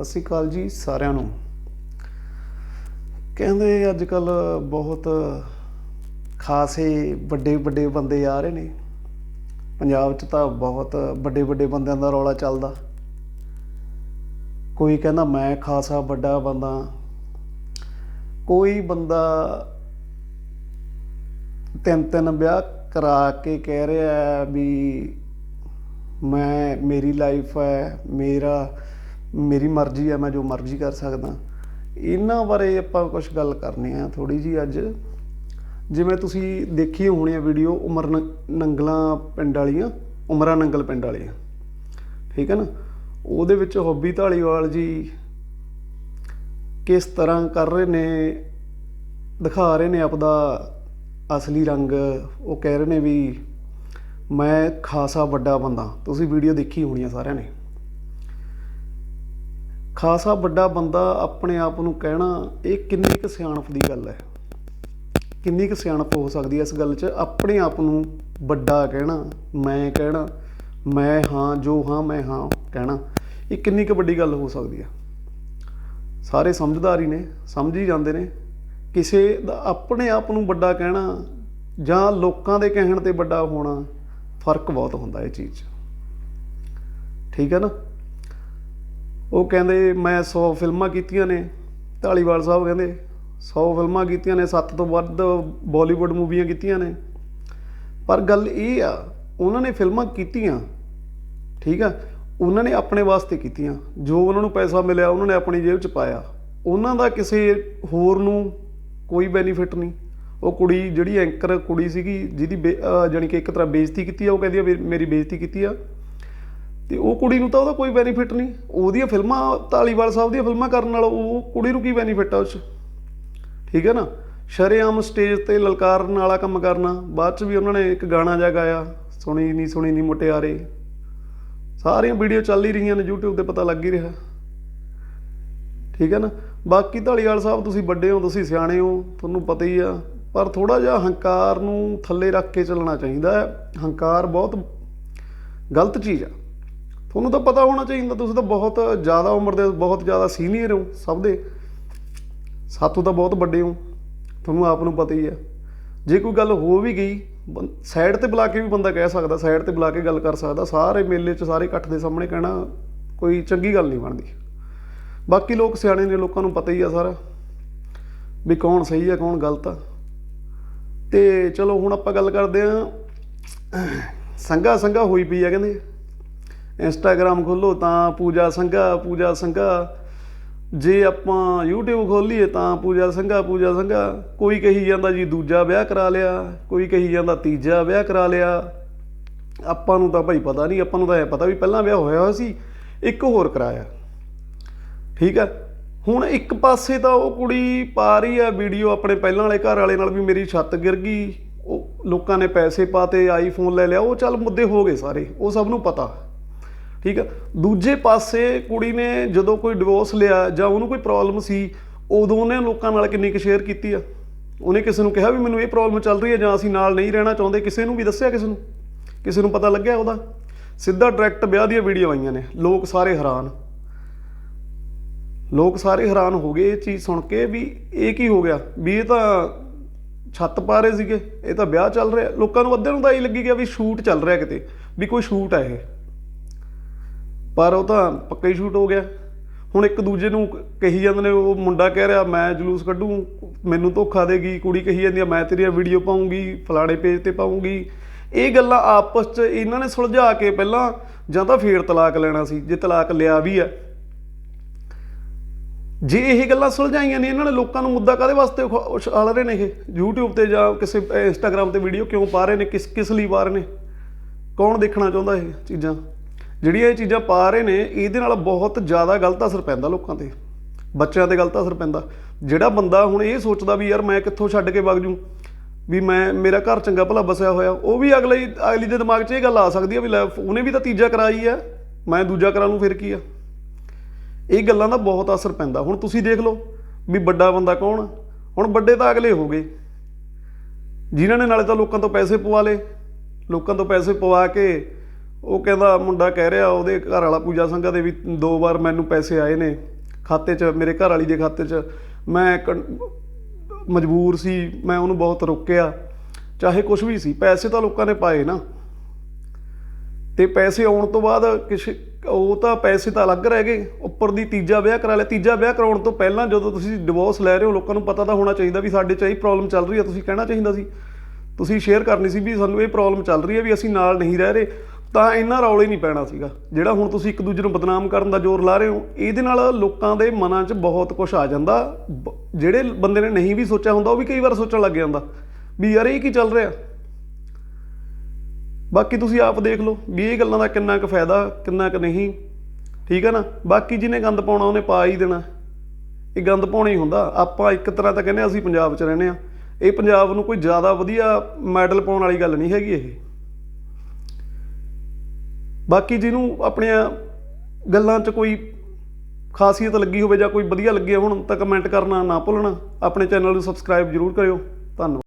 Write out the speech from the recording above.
ਸਤਿ ਸ਼੍ਰੀ ਅਕਾਲ ਜੀ ਸਾਰਿਆਂ ਨੂੰ। ਕਹਿੰਦੇ ਅੱਜ ਕੱਲ ਬਹੁਤ ਖਾਸੇ ਵੱਡੇ ਵੱਡੇ ਬੰਦੇ ਆ ਰਹੇ ਨੇ। ਪੰਜਾਬ 'ਚ ਤਾਂ ਬਹੁਤ ਵੱਡੇ ਵੱਡੇ ਬੰਦਿਆਂ ਦਾ ਰੌਲਾ ਚੱਲਦਾ। ਕੋਈ ਕਹਿੰਦਾ, ਮੈਂ ਖਾਸਾ ਵੱਡਾ ਬੰਦਾ ਕੋਈ ਬੰਦਾ ਤਿੰਨ ਤਿੰਨ ਵਿਆਹ ਕਰਾ ਕੇ ਕਹਿ ਰਿਹਾ ਵੀ ਮੈਂ, ਮੇਰੀ ਲਾਈਫ ਹੈ, ਮੇਰਾ ਮੇਰੀ ਮਰਜ਼ੀ ਆ, ਮੈਂ ਜੋ ਮਰਜ਼ੀ ਕਰ ਸਕਦਾ। ਇਹਨਾਂ ਬਾਰੇ ਆਪਾਂ ਕੁਝ ਗੱਲ ਕਰਨੀ ਆ ਥੋੜੀ ਜੀ ਅੱਜ। ਜਿਵੇਂ ਤੁਸੀਂ ਦੇਖੀ ਹੋਣੀ ਆ ਵੀਡੀਓ, ਉਮਰ ਨ- ਨੰਗਲਾਂ ਪਿੰਡ ਵਾਲੀਆਂ, ਉਮਰਾ ਨੰਗਲ ਪਿੰਡ ਵਾਲੀਆਂ। ਠੀਕ ਹੈ ਨਾ? ਉਹਦੇ ਵਿੱਚ ਹੌਬੀ ਢਾਲੀਵਾਲ ਜੀ ਕਿਸ ਤਰ੍ਹਾਂ ਕਰ ਰਹੇ ਨੇ, ਦਿਖਾ ਰਹੇ ਨੇ ਆਪਦਾ ਅਸਲੀ ਰੰਗ। ਉਹ ਕਹਿ ਰਹੇ ਨੇ ਵੀ, ਮੈਂ ਖਾਸਾ ਵੱਡਾ ਬੰਦਾ। ਤੁਸੀਂ ਵੀਡੀਓ ਦੇਖੀ ਹੋਣੀ ਆ ਸਾਰਿਆਂ ਨੇ। ਖਾਸਾ ਵੱਡਾ ਬੰਦਾ ਆਪਣੇ ਆਪ ਨੂੰ ਕਹਿਣਾ, ਇਹ ਕਿੰਨੀ ਕੁ ਸਿਆਣਪ ਦੀ ਗੱਲ ਹੈ। ਕਿੰਨੀ ਕੁ ਸਿਆਣਪ ਹੋ ਸਕਦੀ ਹੈ ਇਸ ਗੱਲ 'ਚ? ਆਪਣੇ ਆਪ ਨੂੰ ਵੱਡਾ ਕਹਿਣਾ, ਮੈਂ ਕਹਿਣਾ, ਮੈਂ ਹਾਂ, ਜੋ ਹਾਂ, ਮੈਂ ਹਾਂ ਕਹਿਣਾ, ਇਹ ਕਿੰਨੀ ਕੁ ਵੱਡੀ ਗੱਲ ਹੋ ਸਕਦੀ ਹੈ। ਸਾਰੇ ਸਮਝਦਾਰ ਹੀ ਨੇ, ਸਮਝ ਹੀ ਜਾਂਦੇ ਨੇ। ਕਿਸੇ ਦਾ ਆਪਣੇ ਆਪ ਨੂੰ ਵੱਡਾ ਕਹਿਣਾ ਜਾਂ ਲੋਕਾਂ ਦੇ ਕਹਿਣ ਤੇ ਵੱਡਾ ਹੋਣਾ, ਫ਼ਰਕ ਬਹੁਤ ਹੁੰਦਾ ਇਹ ਚੀਜ਼ 'ਚ। ਠੀਕ ਹੈ ਨਾ? ਉਹ ਕਹਿੰਦੇ, ਮੈਂ 100 ਫਿਲਮਾਂ ਕੀਤੀਆਂ ਨੇ। ਢਾਲੀਵਾਲ ਸਾਹਿਬ ਕਹਿੰਦੇ 100 ਫਿਲਮਾਂ ਕੀਤੀਆਂ ਨੇ 7 ਤੋਂ ਵੱਧ ਬਾਲੀਵੁੱਡ ਮੂਵੀਆਂ ਕੀਤੀਆਂ ਨੇ। ਪਰ ਗੱਲ ਇਹ ਆ, ਉਹਨਾਂ ਨੇ ਫਿਲਮਾਂ ਕੀਤੀਆਂ, ਠੀਕ ਆ, ਉਹਨਾਂ ਨੇ ਆਪਣੇ ਵਾਸਤੇ ਕੀਤੀਆਂ। ਜੋ ਉਹਨਾਂ ਨੂੰ ਪੈਸਾ ਮਿਲਿਆ, ਉਹਨਾਂ ਨੇ ਆਪਣੀ ਜੇਬ 'ਚ ਪਾਇਆ। ਉਹਨਾਂ ਦਾ ਕਿਸੇ ਹੋਰ ਨੂੰ ਕੋਈ ਬੈਨੀਫਿਟ ਨਹੀਂ। ਉਹ ਕੁੜੀ ਜਿਹੜੀ ਐਂਕਰ ਕੁੜੀ ਸੀਗੀ, ਜਿਹਦੀ ਬੇ- ਜਾਣੀ ਕਿ ਇੱਕ ਤਰ੍ਹਾਂ ਬੇਇੱਜ਼ਤੀ ਕੀਤੀ ਆ, ਉਹ ਕਹਿੰਦੀ ਆ ਵੀ ਮੇਰੀ ਬੇਇੱਜ਼ਤੀ ਕੀਤੀ ਆ। ਤੇ ਉਹ ਕੁੜੀ ਨੂੰ ਤਾਂ ਉਹਦਾ ਕੋਈ ਬੈਨੀਫਿਟ ਨਹੀਂ। ਉਹਦੀਆਂ ਫਿਲਮਾਂ, ਧਾਲੀਵਾਲ ਸਾਹਿਬ ਦੀਆਂ ਫਿਲਮਾਂ ਕਰਨ ਨਾਲ ਉਹ ਕੁੜੀ ਨੂੰ ਕੀ ਬੈਨੀਫਿਟ ਆ ਉਸ 'ਚ? ਠੀਕ ਹੈ ਨਾ? ਸ਼ਰੇਆਮ ਸਟੇਜ ਤੇ ਲਲਕਾਰਨ ਵਾਲਾ ਕੰਮ ਕਰਨਾ। ਬਾਅਦ ਚ ਵੀ ਉਹਨਾਂ ਨੇ ਇੱਕ ਗਾਣਾ ਜਿਹਾ ਗਾਇਆ, ਸੁਣੀ ਨਹੀਂ ਸੁਣੀ ਨਹੀਂ ਮੁਟਿਆਰੇ। ਸਾਰੀਆਂ ਵੀਡੀਓ ਚੱਲ ਹੀ ਰਹੀਆਂ ਨੇ, YouTube ਤੇ ਪਤਾ ਲੱਗ ਹੀ ਰਿਹਾ। ਠੀਕ ਹੈ ਨਾ? ਬਾਕੀ ਢਾਲੀਵਾਲ ਸਾਹਿਬ, ਤੁਸੀਂ ਵੱਡੇ ਹੋ, ਤੁਸੀਂ ਸਿਆਣੇ ਹੋ, ਤੁਹਾਨੂੰ ਪਤਾ ਹੀ ਆ। ਪਰ ਥੋੜਾ ਜਿਹਾ ਹੰਕਾਰ ਨੂੰ ਥੱਲੇ ਰੱਖ ਕੇ ਚੱਲਣਾ ਚਾਹੀਦਾ ਹੈ। ਹੰਕਾਰ ਬਹੁਤ ਗਲਤ ਚੀਜ਼ ਆ। ਤੁਹਾਨੂੰ ਤਾਂ ਪਤਾ ਹੋਣਾ ਚਾਹੀਦਾ, ਤੁਸੀਂ ਤਾਂ ਬਹੁਤ ਜ਼ਿਆਦਾ ਉਮਰ ਦੇ, ਬਹੁਤ ਜ਼ਿਆਦਾ ਸੀਨੀਅਰ ਹੋ, ਸਭ ਦੇ। ਸਾਥੋਂ ਤਾਂ ਬਹੁਤ ਵੱਡੇ ਹੋ, ਤੁਹਾਨੂੰ ਆਪ ਨੂੰ ਪਤਾ ਹੀ ਆ ਜੇ ਕੋਈ ਗੱਲ ਹੋ ਵੀ ਗਈ ਸਾਈਡ ਤੇ ਬੁਲਾ ਕੇ ਵੀ ਬੰਦਾ ਕਹਿ ਸਕਦਾ ਸਾਈਡ ਤੇ ਬੁਲਾ ਕੇ ਗੱਲ ਕਰ ਸਕਦਾ, ਸਾਰੇ ਮੇਲੇ 'ਚ, ਸਾਰੇ ਇਕੱਠ ਦੇ ਸਾਹਮਣੇ ਕਹਿਣਾ ਕੋਈ ਚੰਗੀ ਗੱਲ ਨਹੀਂ ਬਣਦੀ। ਬਾਕੀ ਲੋਕ ਸਿਆਣੇ ਨੇ, ਲੋਕਾਂ ਨੂੰ ਪਤਾ ਹੀ ਆ ਸਾਰਾ, ਵੀ ਕੌਣ ਸਹੀ ਆ, ਕੌਣ ਗਲਤ ਆ। ਤੇ ਚਲੋ ਹੁਣ ਆਪਾਂ ਗੱਲ ਕਰਦੇ ਆ ਸੰਗਾ ਸੰਗਾ ਹੋਈ ਪਈ ਆ, ਕਹਿੰਦੇ। ਇੰਸਟਾਗ੍ਰam ਖੋਲੋ ਤਾਂ ਪੂਜਾ ਸੰਘਾ ਪੂਜਾ ਸੰਘਾ। ਜੇ ਆਪਾਂ YouTube ਖੋਲੀਏ ਤਾਂ ਪੂਜਾ ਸੰਘਾ ਪੂਜਾ ਸੰਘਾ। ਕੋਈ ਕਹੀ ਜਾਂਦਾ ਜੀ ਦੂਜਾ ਵਿਆਹ ਕਰਾ ਲਿਆ, ਕੋਈ ਕਹੀ ਜਾਂਦਾ ਤੀਜਾ ਵਿਆਹ ਕਰਾ ਲਿਆ। ਆਪਾਂ ਨੂੰ ਤਾਂ ਭਾਈ ਪਤਾ ਨਹੀਂ, ਆਪਾਂ ਨੂੰ ਤਾਂ ਇਹ ਪਤਾ ਵੀ ਪਹਿਲਾਂ ਵਿਆਹ ਹੋਇਆ ਹੋਇਆ ਸੀ, ਇੱਕ ਹੋਰ ਕਰਾਇਆ। ਠੀਕ ਆ? ਹੁਣ ਇੱਕ ਪਾਸੇ ਤਾਂ ਉਹ ਕੁੜੀ ਪਾ ਰਹੀ ਆ ਵੀਡੀਓ ਆਪਣੇ ਪਹਿਲਾਂ ਵਾਲੇ ਘਰ ਵਾਲੇ ਨਾਲ ਵੀ ਮੇਰੀ ਛੱਤ ਗਿਰ ਗਈ। ਉਹ ਲੋਕਾਂ ਨੇ ਪੈਸੇ ਪਾਤੇ ਆਈਫੋਨ ਲੈ ਲਿਆ, ਉਹ ਚੱਲ ਮੁੱਦੇ ਹੋ ਗਏ ਸਾਰੇ, ਉਹ ਸਭ ਨੂੰ ਪਤਾ। ਠੀਕ ਆ? ਦੂਜੇ ਪਾਸੇ ਕੁੜੀ ਨੇ ਜਦੋਂ ਕੋਈ ਡਿਵੋਰਸ ਲਿਆ ਜਾਂ ਉਹਨੂੰ ਕੋਈ ਪ੍ਰੋਬਲਮ ਸੀ, ਉਦੋਂ ਉਹਨੇ ਲੋਕਾਂ ਨਾਲ ਕਿੰਨੀ ਕੁ ਸ਼ੇਅਰ ਕੀਤੀ ਆ? ਉਹਨੇ ਕਿਸੇ ਨੂੰ ਕਿਹਾ ਵੀ ਮੈਨੂੰ ਇਹ ਪ੍ਰੋਬਲਮ ਚੱਲ ਰਹੀ ਹੈ ਜਾਂ ਅਸੀਂ ਨਾਲ ਨਹੀਂ ਰਹਿਣਾ ਚਾਹੁੰਦੇ, ਕਿਸੇ ਨੂੰ ਵੀ ਦੱਸਿਆ ਕਿਸੇ ਨੂੰ? ਕਿਸੇ ਨੂੰ ਪਤਾ ਲੱਗਿਆ ਉਹਦਾ? ਸਿੱਧਾ ਡਾਇਰੈਕਟ ਵਿਆਹ ਦੀਆਂ ਵੀਡੀਓ ਆਈਆਂ ਨੇ, ਲੋਕ ਸਾਰੇ ਹੈਰਾਨ। ਲੋਕ ਸਾਰੇ ਹੈਰਾਨ ਹੋ ਗਏ ਇਹ ਚੀਜ਼ ਸੁਣ ਕੇ ਵੀ ਇਹ ਕੀ ਹੋ ਗਿਆ? ਵੀ ਇਹ ਤਾਂ ਛੱਤ ਪਾ ਰਹੇ ਸੀਗੇ, ਇਹ ਤਾਂ ਵਿਆਹ ਚੱਲ ਰਿਹਾ। ਲੋਕਾਂ ਨੂੰ ਅੱਧੇ ਨੂੰ ਤਾਂ ਇਹ ਲੱਗੀ ਗਿਆ ਵੀ ਸ਼ੂਟ ਚੱਲ ਰਿਹਾ ਕਿਤੇ, ਵੀ ਕੋਈ ਸ਼ੂਟ ਹੈ ਇਹ। ਪਰ ਉਹ ਤਾਂ ਪੱਕਾ ਹੀ ਸ਼ੂਟ ਹੋ ਗਿਆ। ਹੁਣ ਇੱਕ ਦੂਜੇ ਨੂੰ ਕਹੀ ਜਾਂਦੇ ਨੇ ਉਹ ਮੁੰਡਾ ਕਹਿ ਰਿਹਾ ਮੈਂ ਜਲੂਸ ਕੱਢੂ ਮੈਨੂੰ ਧੋਖਾ ਦੇਗੀ ਕੁੜੀ ਕਹੀ ਜਾਂਦੀ ਆ ਮੈਂ ਤੇਰੀਆਂ ਵੀਡੀਓ ਪਾਉਂਗੀ ਫਲਾਣੇ ਪੇਜ ਤੇ ਪਾਉਂਗੀ। ਇਹ ਗੱਲਾਂ ਆਪਸ 'ਚ ਇਹਨਾਂ ਨੇ ਸੁਲਝਾ ਕੇ ਪਹਿਲਾਂ ਜਾਂ ਤਾਂ ਫੇਰ ਤਲਾਕ ਲੈਣਾ ਸੀ ਜੇ ਤਲਾਕ ਲਿਆ ਵੀ ਆ। ਜੇ ਇਹ ਗੱਲਾਂ ਸੁਲਝਾਈਆਂ ਨੇ ਇਹਨਾਂ ਨੇ ਲੋਕਾਂ ਨੂੰ ਮੁੱਦਾ ਕਾਦੇ ਵਾਸਤੇ ਉਛਾਲ ਰਹੇ ਨੇ ਇਹ? YouTube ਤੇ ਜਾਂ ਕਿਸੇ ਅਹ, Instagram ਤੇ ਵੀਡੀਓ ਕਿਉਂ ਪਾ ਰਹੇ ਨੇ? ਕਿਸ ਕਿਸ ਲਈ ਪਾ ਰਹੇ ਨੇ? ਕੌਣ ਦੇਖਣਾ ਚਾਹੁੰਦਾ ਇਹ ਚੀਜ਼ਾਂ? ਜਿਹੜੀਆਂ ਇਹ ਚੀਜ਼ਾਂ ਪਾ ਰਹੇ ਨੇ, ਇਹਦੇ ਨਾਲ ਬਹੁਤ ਜ਼ਿਆਦਾ ਗਲਤ ਅਸਰ ਪੈਂਦਾ ਲੋਕਾਂ ਤੇ। ਬੱਚਿਆਂ ਤੇ ਗਲਤ ਅਸਰ ਪੈਂਦਾ। ਜਿਹੜਾ ਬੰਦਾ ਹੁਣ ਇਹ ਸੋਚਦਾ ਵੀ ਯਾਰ ਮੈਂ ਕਿੱਥੋਂ ਛੱਡ ਕੇ ਵਗ ਜੂ, ਵੀ ਮੈਂ, ਮੇਰਾ ਘਰ ਚੰਗਾ ਭਲਾ ਬਸਿਆ ਹੋਇਆ, ਉਹ ਵੀ ਅਗਲੇ ਅਗਲੀ ਦੇ ਦਿਮਾਗ 'ਚ ਇਹ ਗੱਲ ਆ ਸਕਦੀ ਆ ਵੀ ਲੈ, ਉਹਨੇ ਵੀ ਤਾਂ ਤੀਜਾ ਕਰਾਈ ਆ, ਮੈਂ ਦੂਜਾ ਕਰਾ ਲੂੰ ਫਿਰ ਕੀ ਆ? ਇਹ ਗੱਲਾਂ ਦਾ ਬਹੁਤ ਅਸਰ ਪੈਂਦਾ। ਹੁਣ ਤੁਸੀਂ ਦੇਖ ਲਓ ਵੀ ਵੱਡਾ ਬੰਦਾ ਕੌਣ? ਹੁਣ ਵੱਡੇ ਤਾਂ ਅਗਲੇ ਹੋ ਗਏ। ਜਿਨ੍ਹਾਂ ਨੇ ਨਾਲੇ ਤਾਂ ਲੋਕਾਂ ਤੋਂ ਪੈਸੇ ਪਵਾ ਲਏ, ਲੋਕਾਂ ਤੋਂ ਪੈਸੇ ਪਵਾ ਕੇ ਉਹ ਕਹਿੰਦਾ, ਮੁੰਡਾ ਕਹਿ ਰਿਹਾ ਉਹਦੇ ਘਰ ਵਾਲਾ ਪੂਜਾ ਸੰਘਾ ਦੇ ਵੀ ਦੋ ਵਾਰ ਮੈਨੂੰ ਪੈਸੇ ਆਏ ਨੇ ਖਾਤੇ 'ਚ, ਮੇਰੇ ਘਰ ਵਾਲੀ ਦੇ ਖਾਤੇ 'ਚ। ਮੈਂ ਕੰ- ਮਜਬੂਰ ਸੀ, ਮੈਂ ਉਹਨੂੰ ਬਹੁਤ ਰੋਕਿਆ। ਚਾਹੇ ਕੁਝ ਵੀ ਸੀ, ਪੈਸੇ ਤਾਂ ਲੋਕਾਂ ਨੇ ਪਾਏ ਨਾ। ਤੇ ਪੈਸੇ ਆਉਣ ਤੋਂ ਬਾਅਦ ਕਿਸੇ ਉਹ ਤਾਂ ਪੈਸੇ ਤਾਂ ਅਲੱਗ ਰਹਿ ਗਏ। ਉੱਪਰ ਦੀ ਤੀਜਾ ਵਿਆਹ ਕਰਾ ਲਿਆ। ਤੀਜਾ ਵਿਆਹ ਕਰਾਉਣ ਤੋਂ ਪਹਿਲਾਂ ਜਦੋਂ ਤੁਸੀਂ ਡਿਵੋਰਸ ਲੈ ਰਹੇ ਹੋ, ਲੋਕਾਂ ਨੂੰ ਪਤਾ ਤਾਂ ਹੋਣਾ ਚਾਹੀਦਾ ਵੀ ਸਾਡੇ 'ਚ ਇਹ ਪ੍ਰੋਬਲਮ ਚੱਲ ਰਹੀ ਹੈ, ਤੁਸੀਂ ਕਹਿਣਾ ਚਾਹੀਦਾ ਸੀ। ਤੁਸੀਂ ਸ਼ੇਅਰ ਕਰਨੀ ਸੀ ਵੀ ਸਾਨੂੰ ਇਹ ਪ੍ਰੋਬਲਮ ਚੱਲ ਰਹੀ ਹੈ ਵੀ ਅਸੀਂ ਨਾਲ ਨਹੀਂ ਰਹਿ ਰਹੇ। ਤਾਂ ਇੰਨਾ ਰੌਲੇ ਨਹੀਂ ਪੈਣਾ ਸੀਗਾ। ਜਿਹੜਾ ਹੁਣ ਤੁਸੀਂ ਇੱਕ ਦੂਜੇ ਨੂੰ ਬਦਨਾਮ ਕਰਨ ਦਾ ਜ਼ੋਰ ਲਾ ਰਹੇ ਹੋ, ਇਹਦੇ ਨਾਲ ਲੋਕਾਂ ਦੇ ਮਨਾਂ 'ਚ ਬਹੁਤ ਕੁਝ ਆ ਜਾਂਦਾ। ਬ- ਜਿਹੜੇ ਬੰਦੇ ਨੇ ਨਹੀਂ ਵੀ ਸੋਚਿਆ ਹੁੰਦਾ, ਉਹ ਵੀ ਕਈ ਵਾਰ ਸੋਚਣ ਲੱਗ ਜਾਂਦਾ ਵੀ ਯਾਰ ਇਹ ਕੀ ਚੱਲ ਰਿਹਾ? ਬਾਕੀ ਤੁਸੀਂ ਆਪ ਦੇਖ ਲਓ ਵੀ ਇਹ ਗੱਲਾਂ ਦਾ ਕਿੰਨਾ ਕੁ ਫਾਇਦਾ, ਕਿੰਨਾ ਕੁ ਨਹੀਂ। ਠੀਕ ਹੈ ਨਾ? ਬਾਕੀ ਜਿਹਨੇ ਗੰਦ ਪਾਉਣਾ, ਉਹਨੇ ਪਾ ਹੀ ਦੇਣਾ। ਇਹ ਗੰਦ ਪਾਉਣਾ ਹੀ ਹੁੰਦਾ। ਆਪਾਂ ਇੱਕ ਤਰ੍ਹਾਂ ਤਾਂ ਕਹਿੰਦੇ ਅਸੀਂ ਪੰਜਾਬ 'ਚ ਰਹਿੰਦੇ ਆ ਇਹ ਪੰਜਾਬ ਨੂੰ ਕੋਈ ਜ਼ਿਆਦਾ ਵਧੀਆ ਮੈਡਲ ਪਾਉਣ ਵਾਲੀ ਗੱਲ ਨਹੀਂ ਹੈਗੀ ਇਹ। ਬਾਕੀ ਜਿਹਨੂੰ ਆਪਣੀਆਂ ਗੱਲਾਂ 'ਚ ਕੋਈ ਖਾਸੀਅਤ ਲੱਗੀ ਹੋਵੇ ਜਾਂ ਕੋਈ ਵਧੀਆ ਲੱਗੇ ਹੁਣ ਤਾਂ ਕਮੈਂਟ ਕਰਨਾ ਨਾ ਭੁੱਲਣਾ। ਆਪਣੇ ਚੈਨਲ ਨੂੰ ਸਬਸਕ੍ਰਾਈਬ ਜ਼ਰੂਰ ਕਰਿਓ। ਧੰਨਵਾਦ।